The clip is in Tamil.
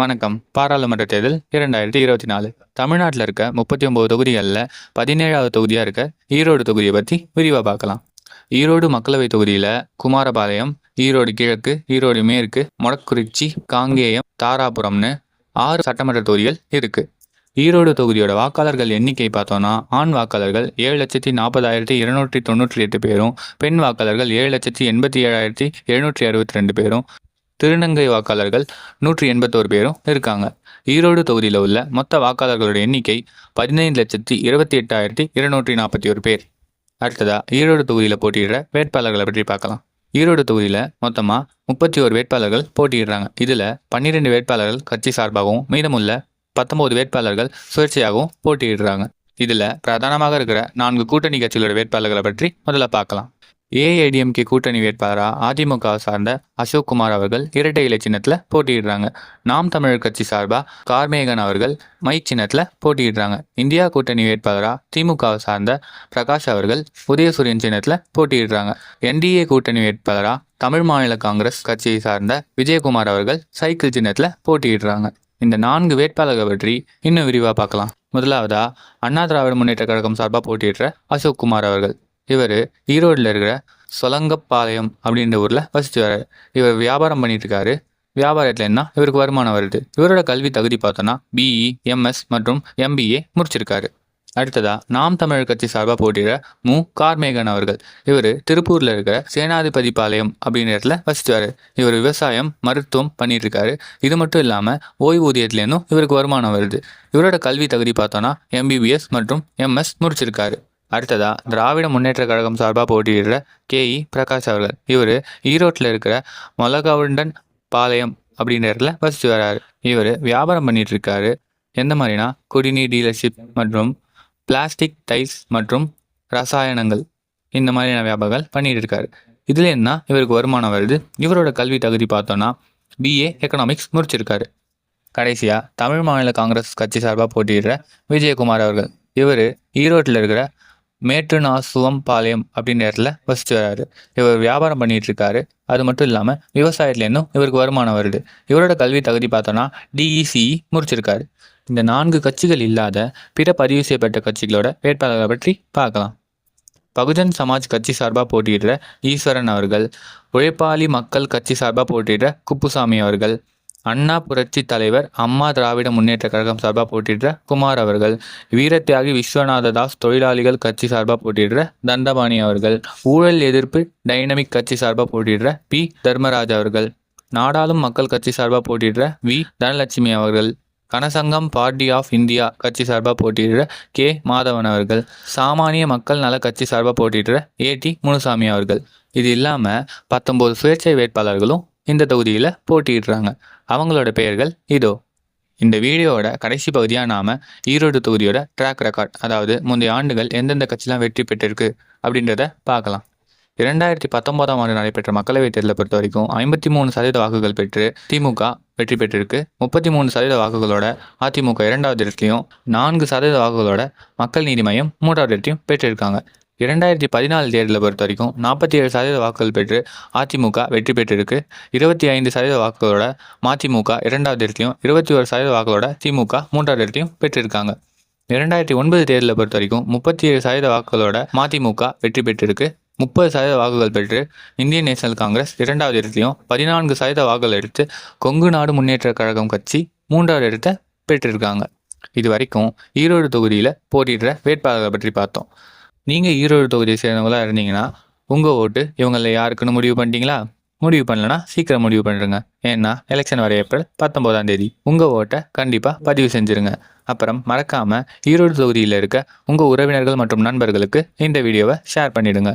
வணக்கம். பாராளுமன்ற தேர்தல் இரண்டாயிரத்தி இருபத்தி நாலு. தமிழ்நாட்டில் இருக்க முப்பத்தி ஒன்பது தொகுதிகளில் பதினேழாவது தொகுதியாக இருக்க ஈரோடு தொகுதியை பற்றி விரிவாக பார்க்கலாம். ஈரோடு மக்களவை தொகுதியில் குமாரபாளையம் ஈரோடு கிழக்கு ஈரோடு மேற்கு மொடக்குறிச்சி காங்கேயம் தாராபுரம்னு ஆறு சட்டமன்ற தொகுதிகள் இருக்கு. ஈரோடு தொகுதியோட வாக்காளர்கள் எண்ணிக்கை பார்த்தோன்னா ஆண் வாக்காளர்கள் ஏழு லட்சத்தி நாற்பதாயிரத்தி இருநூற்றி தொண்ணூற்றி எட்டு பேரும் பெண் வாக்காளர்கள் ஏழு லட்சத்தி எண்பத்தி ஏழாயிரத்தி எழுநூற்றி அறுபத்தி ரெண்டு பேரும். திருநங்கை வாக்காளர்கள் நூற்றி எண்பத்தோரு பேரும் இருக்காங்க. ஈரோடு தொகுதியில் உள்ள மொத்த வாக்காளர்களோட எண்ணிக்கை பதினைந்து லட்சத்தி இருபத்தி எட்டாயிரத்தி இருநூற்றி நாற்பத்தி ஒரு பேர். அடுத்ததா ஈரோடு தொகுதியில் போட்டியிடுற வேட்பாளர்களை பற்றி பார்க்கலாம். ஈரோடு தொகுதியில் மொத்தமாக முப்பத்தி ஒரு வேட்பாளர்கள் போட்டியிடுறாங்க. இதில் பன்னிரெண்டு வேட்பாளர்கள் கட்சி சார்பாகவும் மீதமுள்ள பத்தொம்போது வேட்பாளர்கள் சுயேட்சையாகவும் போட்டியிடுறாங்க. இதில் பிரதானமாக இருக்கிற நான்கு கூட்டணி கட்சிகளோட வேட்பாளர்களை பற்றி முதல்ல பார்க்கலாம். ஏஐடிஎம்கே கூட்டணி வேட்பாளராக அதிமுக சார்ந்த அசோக் குமார் அவர்கள் இரட்டை இலை சின்னத்தில் போட்டியிடுறாங்க. நாம் தமிழர் கட்சி சார்பாக கார்மேகன் அவர்கள் மை சின்னத்தில் போட்டியிடுறாங்க. இந்தியா கூட்டணி வேட்பாளராக திமுக சார்ந்த பிரகாஷ் அவர்கள் உதயசூரியன் சின்னத்தில் போட்டியிடுறாங்க. என்டிஏ கூட்டணி வேட்பாளராக தமிழ் மாநில காங்கிரஸ் கட்சியை சார்ந்த விஜயகுமார் அவர்கள் சைக்கிள் சின்னத்தில் போட்டியிடுறாங்க. இந்த நான்கு வேட்பாளர்கள் பற்றி இன்னும் விரிவாக பார்க்கலாம். முதலாவதா அண்ணா திராவிட முன்னேற்ற கழகம் சார்பாக போட்டியிடுற அசோக் குமார் அவர்கள். இவர் ஈரோடில் இருக்கிற சொலங்கப்பாளையம் அப்படின்ற ஊரில் வசித்து வரார் இவர் வியாபாரம் பண்ணிட்டு இருக்காரு வியாபாரத்தில் என்ன? இவருக்கு வருமானம் வருது. இவரோட கல்வி தகுதி பார்த்தோன்னா பிஇ எம்எஸ் மற்றும் எம்பிஏ முடிச்சிருக்காரு. அடுத்ததா நாம் தமிழர் கட்சி சார்பாக போட்டியிட மு. கார்மேகன் அவர்கள். இவர் திருப்பூரில் இருக்கிற சேனாதிபதி பாளையம் அப்படின்ற இடத்துல வசிச்சுவார். இவர் விவசாயம் மருத்துவம் பண்ணிட்டு இருக்காரு இது மட்டும் இல்லாமல் ஓய்வூதியத்துலேருந்தும் இவருக்கு வருமானம் வருது. இவரோட கல்வி தகுதி பார்த்தோன்னா எம்பிபிஎஸ் மற்றும் எம்எஸ் முடிச்சிருக்காரு. அடுத்ததா திராவிட முன்னேற்ற கழகம் சார்பாக போட்டியிடுற கேஇ பிரகாஷ் அவர்கள். இவர் ஈரோட்டில் இருக்கிற மொலகவுண்டன் பாளையம் அப்படின்ற இடத்துல வசித்து வர்றாரு இவர் வியாபாரம் பண்ணிட்டு இருக்காரு. எந்த மாதிரினா குடிநீர் டீலர்ஷிப் மற்றும் பிளாஸ்டிக் டைல்ஸ் மற்றும் ரசாயனங்கள் இந்த மாதிரியான வியாபாரங்கள் பண்ணிட்டு இருக்காரு. இதில் என்ன இவருக்கு வருமானம் வருது? இவரோட கல்வி தகுதி பார்த்தோன்னா பிஏ எக்கனாமிக்ஸ் முடிச்சிருக்காரு. கடைசியாக தமிழ் மாநில காங்கிரஸ் கட்சி சார்பாக போட்டியிடுற விஜயகுமார் அவர்கள். இவர் ஈரோட்டில் இருக்கிற மேட்டுநாசுவம் பாளையம் அப்படின்ற இடத்துல வசித்து வராரு. இவர் வியாபாரம் பண்ணிட்டு இருக்காரு அது மட்டும் இல்லாமல் விவசாயத்துலேருந்தும் இவருக்கு வருமானம் வருது. இவரோட கல்வி தகுதி பார்த்தோன்னா டிஇசிஇ முடிச்சிருக்காரு. இந்த நான்கு கட்சிகள் இல்லாத பிற பதிவு செய்யப்பட்ட கட்சிகளோட வேட்பாளர்களை பற்றி பார்க்கலாம். பகுஜன் சமாஜ் கட்சி சார்பாக போட்டியிடுற ஈஸ்வரன் அவர்கள் உழைப்பாளி மக்கள் கட்சி சார்பாக போட்டியிடுற குப்புசாமி அவர்கள் அண்ணா புரட்சி தலைவர் அம்மா திராவிட முன்னேற்ற கழகம் சார்பாக போட்டியிடுற குமார் அவர்கள் வீரத்தியாகி விஸ்வநாத தாஸ் தொழிலாளிகள் கட்சி சார்பாக போட்டியிடுற தண்டபாணி அவர்கள் ஊழல் எதிர்ப்பு டைனமிக் கட்சி சார்பாக போட்டியிடுற பி. தர்மராஜ் அவர்கள் நாடாளும் மக்கள் கட்சி சார்பாக போட்டியிடுற வி. தனலட்சுமி அவர்கள் கனசங்கம் பார்ட்டி ஆஃப் இந்தியா கட்சி சார்பாக போட்டியிடுற கே. மாதவன் அவர்கள் சாமானிய மக்கள் நல கட்சி சார்பாக போட்டியிடுற ஏடி முனுசாமி அவர்கள். இது இல்லாமல் பத்தொம்போது சுயேட்சை வேட்பாளர்களும் இந்த தொகுதியில் போட்டியிடுறாங்க. அவங்களோட பெயர்கள் இதோ. இந்த வீடியோவோட கடைசி பகுதியாக நாம் ஈரோடு தொகுதியோட ட்ராக் ரெக்கார்ட் அதாவது முந்தைய ஆண்டுகள் எந்தெந்த கட்சிலாம் வெற்றி பெற்றிருக்கு அப்படின்றத பார்க்கலாம். இரண்டாயிரத்தி பத்தொன்பதாம் ஆண்டு நடைபெற்ற மக்களவைத் தேர்தலை பொறுத்த வரைக்கும் ஐம்பத்தி மூணு சதவீத வாக்குகள் பெற்று திமுக வெற்றி பெற்றிருக்கு. முப்பத்தி மூணு சதவீத வாக்குகளோட அதிமுக இரண்டாவது இடத்துலையும் நான்கு சதவீத வாக்குகளோட மக்கள் நீதி மையம் மூன்றாவது இடத்தையும் பெற்றிருக்காங்க. இரண்டாயிரத்தி பதினாலு தேர்தலை பொறுத்த வரைக்கும் நாற்பத்தி ஏழு சதவீத வாக்குகள் பெற்று அதிமுக வெற்றி பெற்றிருக்கு. இருபத்தி ஐந்து சதவீத வாக்குகளோட மதிமுக இரண்டாவது இடத்தையும் இருபத்தி ஒரு சதவீத வாக்குகளோட திமுக மூன்றாவது இடத்தையும் பெற்றிருக்காங்க. இரண்டாயிரத்தி ஒன்பது தேர்தலை பொறுத்த வரைக்கும் முப்பத்தி ஏழு சதவீத வாக்குகளோட மதிமுக வெற்றி பெற்றிருக்கு. முப்பது சதவீத வாக்குகள் பெற்று இந்தியன் நேஷனல் காங்கிரஸ் இரண்டாவது இடத்தையும் பதினான்கு சதவீத வாக்குகள் எடுத்து கொங்கு நாடு முன்னேற்ற கழகம் கட்சி மூன்றாவது இடத்தை பெற்றிருக்காங்க. இது வரைக்கும் ஈரோடு தொகுதியில் போட்டியிடுற வேட்பாளர்களை பற்றி பார்த்தோம். நீங்கள் ஈரோடு தொகுதியை சேர்ந்தவங்களா இருந்தீங்கன்னா உங்கள் ஓட்டு இவங்களில் யாருக்குன்னு முடிவு பண்ணிட்டீங்களா? முடிவு பண்ணலனா சீக்கிரம் முடிவு பண்ணுறங்க ஏன்னா எலெக்ஷன் வர ஏப்ரல் பத்தொம்போதாம் தேதி. உங்கள் ஓட்டை கண்டிப்பாக பதிவு செஞ்சுருங்க. அப்புறம் மறக்காமல் ஈரோடு தொகுதியில் இருக்க உங்கள் உறவினர்கள் மற்றும் நண்பர்களுக்கு இந்த வீடியோவை ஷேர் பண்ணிவிடுங்க